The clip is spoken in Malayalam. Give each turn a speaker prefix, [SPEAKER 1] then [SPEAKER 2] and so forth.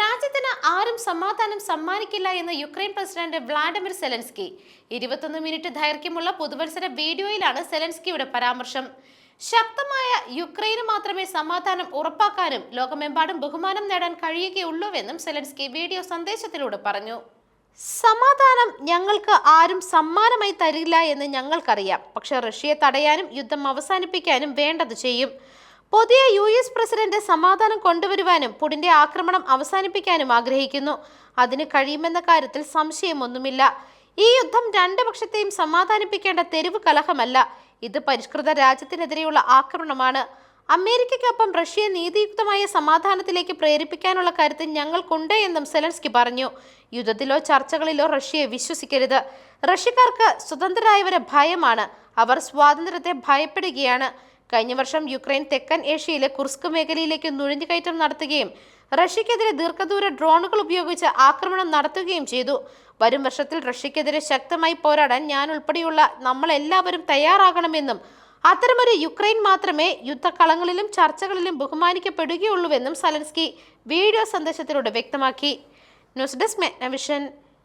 [SPEAKER 1] രാജ്യത്തിന് ആരും സമാധാനം സമ്മാനിക്കില്ല എന്ന് യുക്രൈൻ പ്രസിഡന്റ് വ്ളാഡിമിർ സെലൻസ്കി. ഇരുപത്തൊന്ന് മിനിറ്റ് ദൈർഘ്യമുള്ള പുതുവത്സര വീഡിയോയിലാണ് സെലൻസ്കിയുടെ പരാമർശം. ശക്തമായ യുക്രൈന് മാത്രമേ സമാധാനം ഉറപ്പാക്കാനും ലോകമെമ്പാടും ബഹുമാനം നേടാൻ കഴിയുകയുള്ളൂവെന്നും സെലൻസ്കി വീഡിയോ സന്ദേശത്തിലൂടെ പറഞ്ഞു. സമാധാനം ഞങ്ങൾക്ക് ആരും സമ്മാനമായി തരില്ല എന്ന് ഞങ്ങൾക്കറിയാം. പക്ഷെ റഷ്യയെ തടയാനും യുദ്ധം അവസാനിപ്പിക്കാനും വേണ്ടത് ചെയ്യും. പുതിയ യു എസ് പ്രസിഡന്റ് സമാധാനം കൊണ്ടുവരുവാനും പുടിന്റെ ആക്രമണം അവസാനിപ്പിക്കാനും ആഗ്രഹിക്കുന്നു. അതിന് കഴിയുമെന്ന കാര്യത്തിൽ സംശയമൊന്നുമില്ല. ഈ യുദ്ധം രണ്ട് പക്ഷത്തെയും സമാധാനിപ്പിക്കേണ്ട തെരുവ് കലഹമല്ല. ഇത് പരിഷ്കൃത രാജ്യത്തിനെതിരെയുള്ള ആക്രമണമാണ്. അമേരിക്കയ്ക്കൊപ്പം റഷ്യയെ നീതിയുക്തമായ സമാധാനത്തിലേക്ക് പ്രേരിപ്പിക്കാനുള്ള കാര്യത്തിൽ ഞങ്ങൾക്കുണ്ട് എന്നും സെലൻസ്കി പറഞ്ഞു. യുദ്ധത്തിലോ ചർച്ചകളിലോ റഷ്യയെ വിശ്വസിക്കരുത്. റഷ്യക്കാർക്ക് സ്വതന്ത്രരായവരെ ഭയമാണ്. അവർ സ്വാതന്ത്ര്യത്തെ ഭയപ്പെടുകയാണ്. കഴിഞ്ഞ വർഷം യുക്രൈൻ തെക്കൻ ഏഷ്യയിലെ കുർസ്ക് മേഖലയിലേക്ക് നുഴഞ്ഞുകയറ്റം നടത്തുകയും റഷ്യക്കെതിരെ ദീർഘദൂര ഡ്രോണുകൾ ഉപയോഗിച്ച് ആക്രമണം നടത്തുകയും ചെയ്തു. വരും വർഷത്തിൽ റഷ്യക്കെതിരെ ശക്തമായി പോരാടാൻ ഞാൻ ഉൾപ്പെടെയുള്ള നമ്മളെല്ലാവരും തയ്യാറാകണമെന്നും അത്തരമൊരു യുക്രൈൻ മാത്രമേ യുദ്ധക്കളങ്ങളിലും ചർച്ചകളിലും ബഹുമാനിക്കപ്പെടുകയുള്ളൂവെന്നും സലൻസ്കി വീഡിയോ സന്ദേശത്തിലൂടെ വ്യക്തമാക്കി. News desk മെഗ്നവിഷൻ.